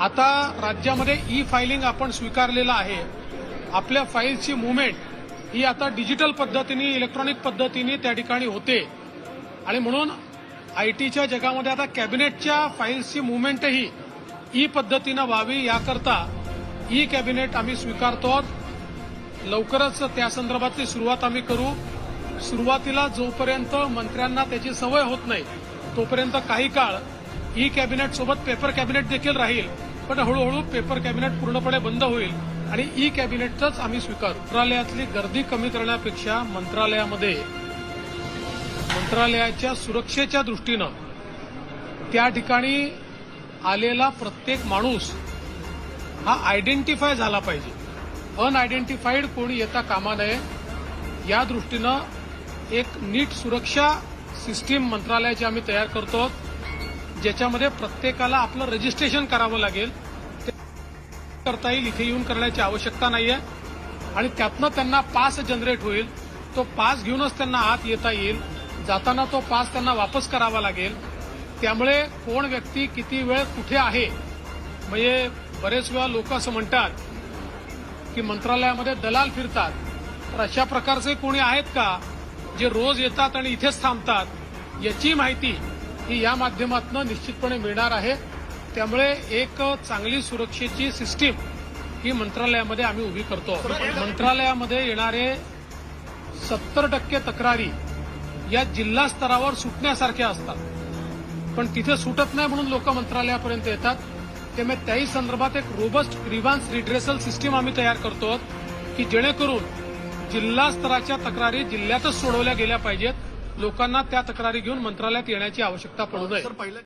आता राज्यामध्ये e filing आपण स्वीकारलेलं आहे. आपल्या फाईलची मुवमेंट ही आता डिजिटल पद्धतीने इलेक्ट्रॉनिक पद्धतीने त्या ठिकाणी होते. आणि म्हणून आय टीच्या जगामध्ये आता कॅबिनेटच्या फाईल्सची मुवमेंटही ई पद्धतीनं व्हावी याकरता ई कॅबिनेट आम्ही स्वीकारतो आहोत लवकरच त्या संदर्भातली सुरुवात आम्ही करू. सुरुवातीला जोपर्यंत मंत्र्यांना त्याची सवय होत नाही तोपर्यंत काही काळ ई कॅबिनेट सोबत पेपर कॅबिनेट देखील राहील. पण हळूहळू पेपर कॅबिनेट पूर्णपणे बंद होईल आणि ई कॅबिनेटचाच आम्ही स्वीकारू. मंत्रालयातली गर्दी कमी करण्यापेक्षा मंत्रालयामध्ये मंत्रालयाच्या सुरक्षेच्या दृष्टीनं त्या ठिकाणी आलेला प्रत्येक माणूस हा आयडेंटिफाय झाला पाहिजे. अनआयडेंटिफाईड कोणी येता कामा नये या दृष्टीनं एक नीट सुरक्षा सिस्टीम मंत्रालयाची आम्ही तयार करतो. आहोत, ज्याच्यामध्ये प्रत्येकाला आपलं रजिस्ट्रेशन करावं लागेल. ते करता येईल इथे येऊन करण्याची आवश्यकता नाहीये. आणि त्यातनं त्यांना पास जनरेट होईल. तो पास घेऊनच त्यांना आत येता येईल. जाताना तो पास त्यांना वापस करावा लागेल. त्यामुळे कोण व्यक्ती किती वेळ कुठे आहे? म्हणजे बरेच वेळा लोक असं म्हणतात की मंत्रालयामध्ये दलाल फिरतात. तर अशा प्रकारचे कोणी आहेत का? जे रोज येतात आणि इथेच थांबतात. याची माहिती ही या माध्यमातून निश्चितपणे मिळणार आहे. त्यामुळे एक चांगली सुरक्षेची सिस्टीम ही मंत्रालयामध्ये आम्ही उभी करतो. मंत्रालयामध्ये येणारे सत्तर टक्के तक्रारी या जिल्हा स्तरावर सुटण्यासारख्या असतात. पण तिथे सुटत नाही म्हणून लोक मंत्रालयापर्यंत येतात. त्यामुळे त्याही संदर्भात एक रोबस्ट रिव्हान्स रिड्रेसल सिस्टीम आम्ही तयार करतो आहोत की जेणेकरून जिल्हा स्तराच्या तक्रारी जिल्ह्यातच सोडवल्या गेल्या पाहिजेत. लोकांना त्या तक्रारी घेऊन मंत्रालयात येण्याची आवश्यकता पडू नये.